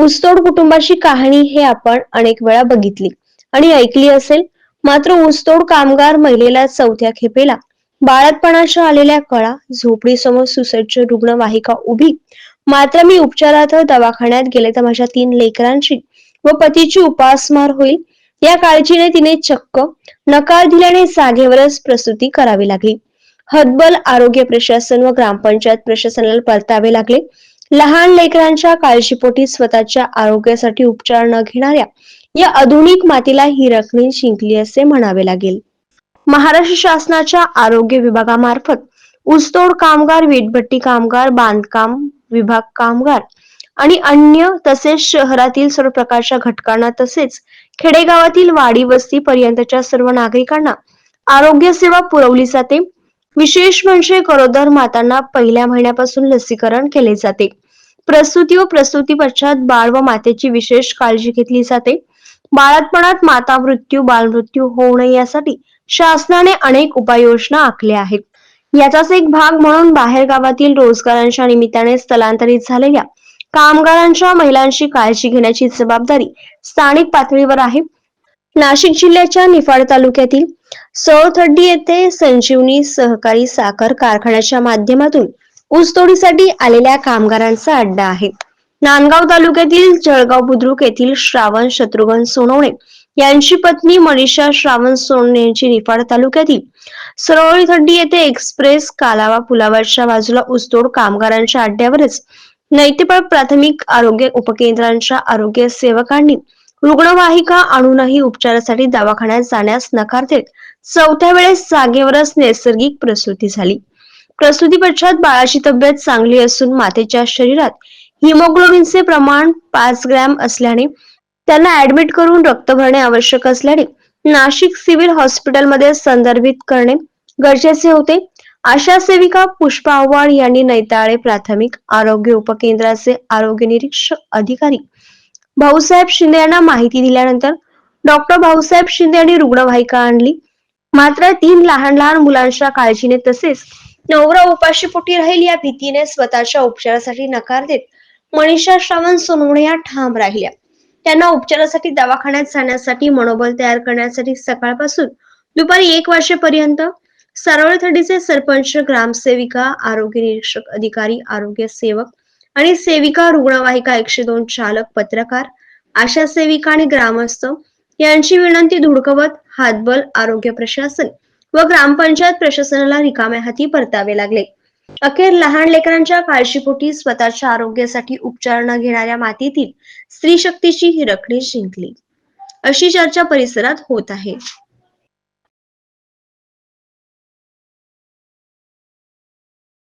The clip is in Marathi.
ऊसतोड कुटुंबाची कहाणी हे आपण अनेक वेळा बघितली आणि ऐकली असेल. मात्र ऊसतोड कामगार महिलेला चौथ्या खेपेला. बाळातपणाच्या आलेल्या कळा झोपडीसमोर सुसज्ज रुग्णवाहिका उभी. मात्र मी उपचारार्थ दवाखान्यात गेले तर माझ्या तीन लेकरांची व पतीची उपासमार होईल. या काळजीने तिने चक्क नकार दिल्याने जागेवरच प्रसूती करावी लागली. हतबल आरोग्य प्रशासन व ग्रामपंचायत प्रशासनाला परतावे लागले. लहान लेकरांच्या काळजीपोटी स्वतःच्या आरोग्यासाठी उपचार न घेणाऱ्या या आधुनिक मातीला ही रखणी शिंकली असे म्हणावे लागेल. महाराष्ट्र शासनाच्या आरोग्य विभागामार्फत ऊसतोड कामगार वीटभट्टी कामगार बांधकाम विभाग कामगार आणि अन्य तसेच शहरातील सर्व प्रकारच्या घटकांना तसेच खेडेगावातील वाडी वस्ती पर्यंतच्या सर्व नागरिकांना आरोग्य सेवा पुरवली जाते. विशेष म्हणजे गरोदर मातांना पहिल्या महिन्यापासून लसीकरण केले जाते. प्रसूती व प्रसूती पश्चात बाळ व मातेची विशेष काळजी घेतली जाते. बाळातपणात माता मृत्यू बालमृत्यू होऊ नये यासाठी शासनाने अनेक उपाययोजना आखल्या आहेत. याचाच एक भाग म्हणून बाहेर गावातील रोजगारांच्या निमित्ताने स्थलांतरित झालेल्या कामगारांच्या महिलांची काळजी घेण्याची जबाबदारी स्थानिक पातळीवर आहे. नाशिक जिल्ह्याच्या निफाड तालुक्यातील सळथड्डी येथे संजीवनी सहकारी साखर कारखान्याच्या माध्यमातून ऊसतोडीसाठी आलेल्या कामगारांचा अड्डा आहे. नांदगाव तालुक्यातील जळगाव बुद्रुक येथील श्रावण शत्रुघ्न सोनवणे यांची पत्नी मनीषा श्रावण सोनवणे यांची निफाड तालुक्यातील सरवळी थड्डी येथे एक्सप्रेस कालावा पुलावरच्या बाजूला ऊसतोड कामगारांच्या अड्ड्यावरच नैतिपळ प्राथमिक आरोग्य उपकेंद्रांच्या आरोग्य सेवकांनी रुग्णवाहिका आणूनही उपचारासाठी दवाखान्यात जाण्यास नकार देत चौथ्या वेळेस जागेवरच नैसर्गिक प्रसूती झाली. प्रसूती पश्चात बाळाची तब्येत चांगली असून मातेच्या शरीरात हिमोग्लोबिनचे प्रमाण पाच ग्रॅम असल्याने त्यांना ऍडमिट करून रक्त भरणे आवश्यक असल्याने नाशिक सिव्हिल हॉस्पिटलमध्ये संदर्भित करणे गरजेचे होते. आशा सेविका पुष्पा आव्हाड यांनी नैताळे प्राथमिक आरोग्य उपकेंद्राचे आरोग्य निरीक्षक अधिकारी भाऊसाहेब शिंदे यांना माहिती दिल्यानंतर डॉक्टर भाऊसाहेब शिंदे यांनी रुग्णवाहिका आणली. मात्र तीन लहान लहान मुलांच्या काळजीने तसेच नवरा उपाशीपोटी राहील या भीतीने स्वतःच्या उपचारासाठी नकार देत मनीषा श्रावण सोनवणे या ठाम राहिल्या. त्यांना उपचारासाठी दवाखान्यात जाण्यासाठी मनोबल तयार करण्यासाठी सकाळपासून दुपारी एक वाजेपर्यंत सरळ थडीचे सरपंच ग्रामसेविका आरोग्य निरीक्षक अधिकारी आरोग्य सेवक आणि सेविका रुग्णवाहिका एकशे दोन चालक पत्रकार आशा सेविका आणि ग्रामस्थ यांची विनंती धुडकवत हातबल आरोग्य प्रशासन व ग्रामपंचायत प्रशासनाला रिकाम्या हाती परतावे लागले. अखेर लहान लेकरांच्या काळजीपोटी स्वतःच्या आरोग्यासाठी उपचार न घेणाऱ्या मातीतील स्त्री शक्तीची ही रखणी जिंकली अशी चर्चा परिसरात होत आहे.